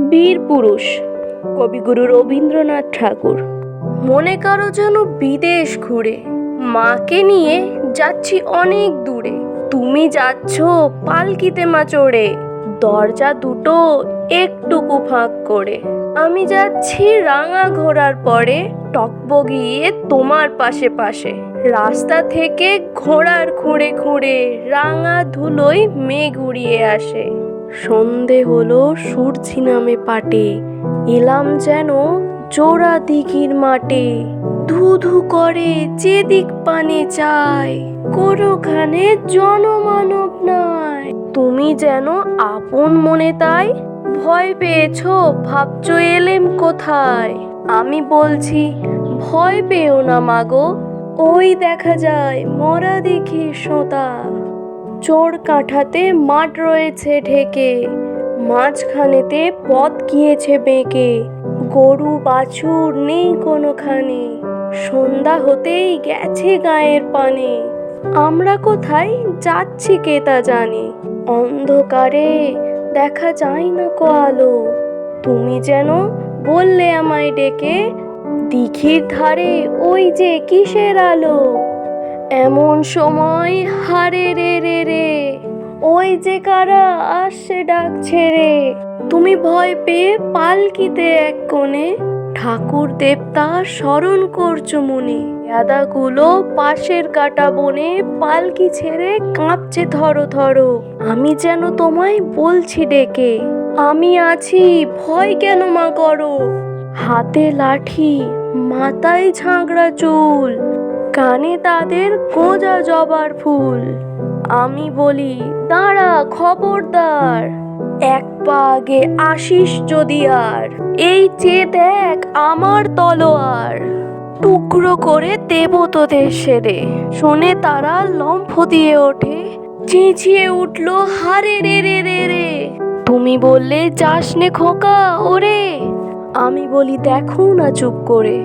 বীর পুরুষ, কবিগুরু রবীন্দ্রনাথ ঠাকুর। মনে করো যেন বিদেশ ঘুরে, মাকে নিয়ে যাচ্ছি অনেক দূরে। তুমি যাচ্ছ পালকিতে মা চড়ে দরজা দুটো একটুকু ফাঁক করে। আমি যাচ্ছি রাঙা ঘোড়ার পরে টকবগিয়ে তোমার পাশে পাশে। রাস্তা থেকে ঘোড়ার খুঁড়ে খুঁড়ে রাঙা ধুলোয় মেঘ উড়িয়ে আসে। সন্ধে হলো সূর্যি নামে পাটে, এলাম যেন জোড়া দিঘির মাঠে। ধু ধু করে যেদিক পানে চায়, কোনোখানে জনমানব নাই। তুমি যেন আপন মনে তাই ভয় পেয়েছ, ভাবছ এলেম কোথায়? আমি বলছি, ভয় পেও না মাগো ওই দেখা যায় মরা দেখি সোতা চোর কাঠাতে মাঠ রয়েছে ঢেকে, মাঝখানেতে পথ গিয়েছে বেঁকে। গরু বাছুর নেই কোনোখানে, সন্ধ্যা হতেই গেছে গায়ের পানে। আমরা কোথায়, যাচ্ছি কে তা জানে। অন্ধকারে দেখা যায় না কো আলো তুমি যেন বললে আমায় ডেকে, দিঘির ধারে ওই যে কিসের আলো? এমন সময় হারে রে রে রে, ওই যে কারা আসছে ডাকছে রে। তুমি ভয় পেয়ে পালকিতে এক কোণে, ঠাকুর দেবতা স্মরণ করছ মনে। গাদাগুলো পাশের কাটা বনে পালকি ছেড়ে কাঁপছে ধরো ধরো। আমি যেন তোমায় বলছি ডেকে, আমি আছি, ভয় কেন মা করো? হাতে লাঠি, মাথায় ঝাঁকড়া চুল কানে তাদের গোজা জবার ফুল। আমি বলি, দাঁড়া, খবরদার। এক পা আগে আসিস যদি আর। এই চেয়ে দেখ আমার তলোয়ার। টুকরো করে দেব তোদের সেরে। শুনে তারা লম্ফ দিয়ে ওঠে। চেঁচিয়ে উঠল, হারে রে রে রে রে। তুমি বললে যাস নে খোকা, ওরে। আমি বলি, দেখো না চুপ করে।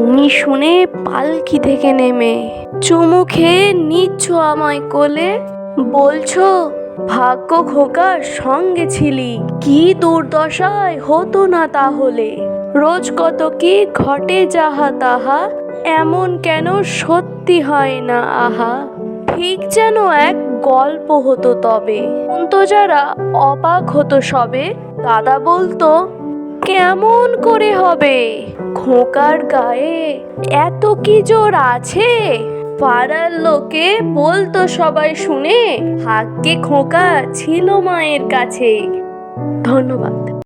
তুমি শুনে পালকি থেকে নেমে। চুমু খেয়ে নিচ্ছ আমায় কোলে। বলছো, ভাগ্য খোকার সঙ্গে ছিলি। কি দুর্দশায় হতো না তাহলে? রোজ কত কি ঘটে যাহা তাহা, এমন কেন সত্যি হয় না আহা। ঠিক যেন এক গল্প হতো তবে। তো যারা অবাক হতো সবে। দাদা বলতো কেমন করে হবে। খোকার গায়ে এত কি জোর আছে? পাড়ার লোকে বলতো সবাই শুনে, হাক্কে খোকা ছিল মায়ের কাছে। ধন্যবাদ।